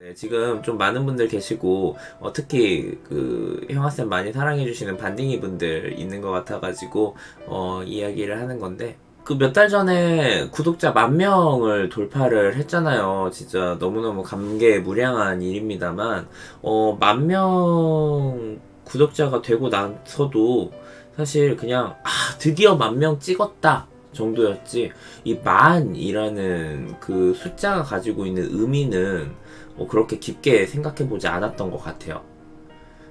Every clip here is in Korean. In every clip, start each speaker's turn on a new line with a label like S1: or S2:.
S1: 네, 지금 좀 많은 분들 계시고 어, 특히 그 형아쌤 많이 사랑해주시는 반딩이 분들 있는 것 같아가지고 어, 이야기를 하는 건데 그 몇 달 전에 구독자 만 명을 돌파를 했잖아요. 진짜 너무너무 감개무량한 일입니다만 어, 만 명 구독자가 되고 나서도 사실 그냥 아 드디어 만 명 찍었다 정도였지 이 만이라는 그 숫자가 가지고 있는 의미는 뭐 그렇게 깊게 생각해 보지 않았던 것 같아요.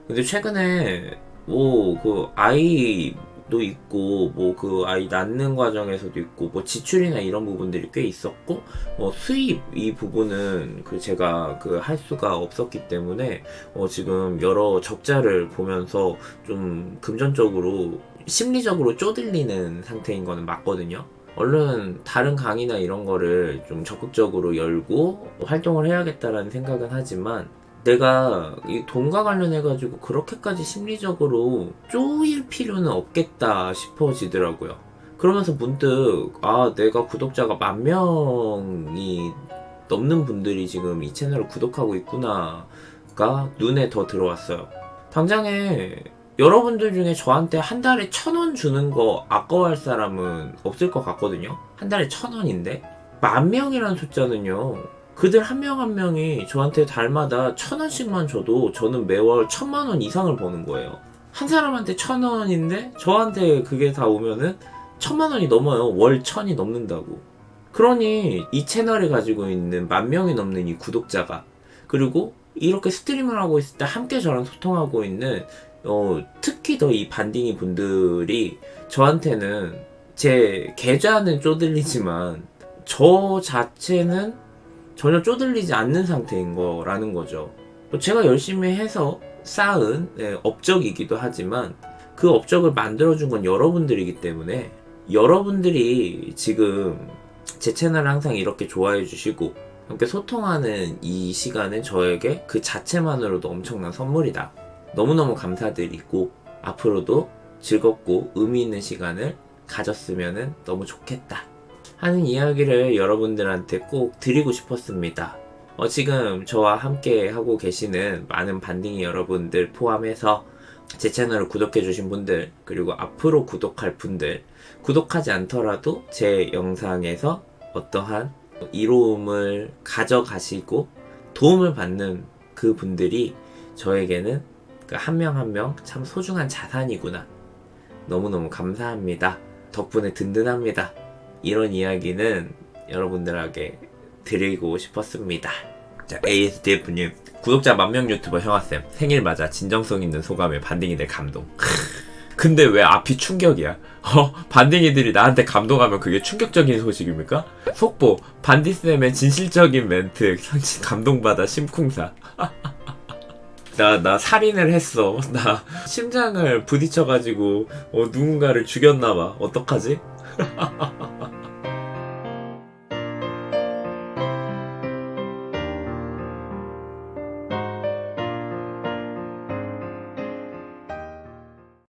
S1: 근데 최근에 뭐 그 아이 도 있고 뭐 그 아이 낳는 과정에서도 있고 뭐 지출이나 이런 부분들이 꽤 있었고 뭐 수입 이 부분은 그 제가 그 할 수가 없었기 때문에 어 지금 여러 적자를 보면서 좀 금전적으로 심리적으로 쪼들리는 상태인 거는 맞거든요. 얼른 다른 강의나 이런 거를 좀 적극적으로 열고 활동을 해야겠다라는 생각은 하지만 내가 이 돈과 관련해가지고 그렇게까지 심리적으로 쪼일 필요는 없겠다 싶어지더라고요. 그러면서 문득, 아, 내가 구독자가 만 명이 넘는 분들이 지금 이 채널을 구독하고 있구나가 눈에 더 들어왔어요. 당장에 여러분들 중에 저한테 한 달에 천 원 주는 거 아까워할 사람은 없을 것 같거든요. 한 달에 천 원인데 만 명이라는 숫자는요. 그들 한명한 명이 저한테 달마다 천 원씩만 줘도 저는 매월 천만 원 이상을 버는 거예요. 한 사람한테 천 원인데 저한테 그게 다 오면은 천만 원이 넘어요. 월 천이 넘는다고. 그러니 이 채널이 가지고 있는 만 명이 넘는 이 구독자가 그리고 이렇게 스트리밍을 하고 있을 때 함께 저랑 소통하고 있는 어, 특히 더 이 반딩이 분들이 저한테는 제 계좌는 쪼들리지만 저 자체는 전혀 쪼들리지 않는 상태인 거라는 거죠. 뭐 제가 열심히 해서 쌓은 네, 업적이기도 하지만 그 업적을 만들어준 건 여러분들이기 때문에 여러분들이 지금 제 채널을 항상 이렇게 좋아해 주시고 함께 소통하는 이 시간은 저에게 그 자체만으로도 엄청난 선물이다. 너무너무 감사드리고 앞으로도 즐겁고 의미 있는 시간을 가졌으면 너무 좋겠다 하는 이야기를 여러분들한테 꼭 드리고 싶었습니다. 어, 지금 저와 함께 하고 계시는 많은 반딩이 여러분들 포함해서 제 채널을 구독해주신 분들, 그리고 앞으로 구독할 분들, 구독하지 않더라도 제 영상에서 어떠한 이로움을 가져가시고 도움을 받는 그 분들이 저에게는 그한명 한 명 참 소중한 자산이구나. 너무너무 감사합니다. 덕분에 든든합니다. 이런 이야기는 여러분들에게 드리고 싶었습니다. 자, ASDF님, 구독자 만명 유튜버 형아쌤, 생일 맞아 진정성 있는 소감에 반딩이들 감동. 근데 왜 앞이 충격이야? 어, 반딩이들이 나한테 감동하면 그게 충격적인 소식입니까? 속보, 반디쌤의 진실적인 멘트, 감동받아 심쿵사. 나, 나 살인을 했어. 나 심장을 부딪혀가지고, 어, 누군가를 죽였나봐. 어떡하지?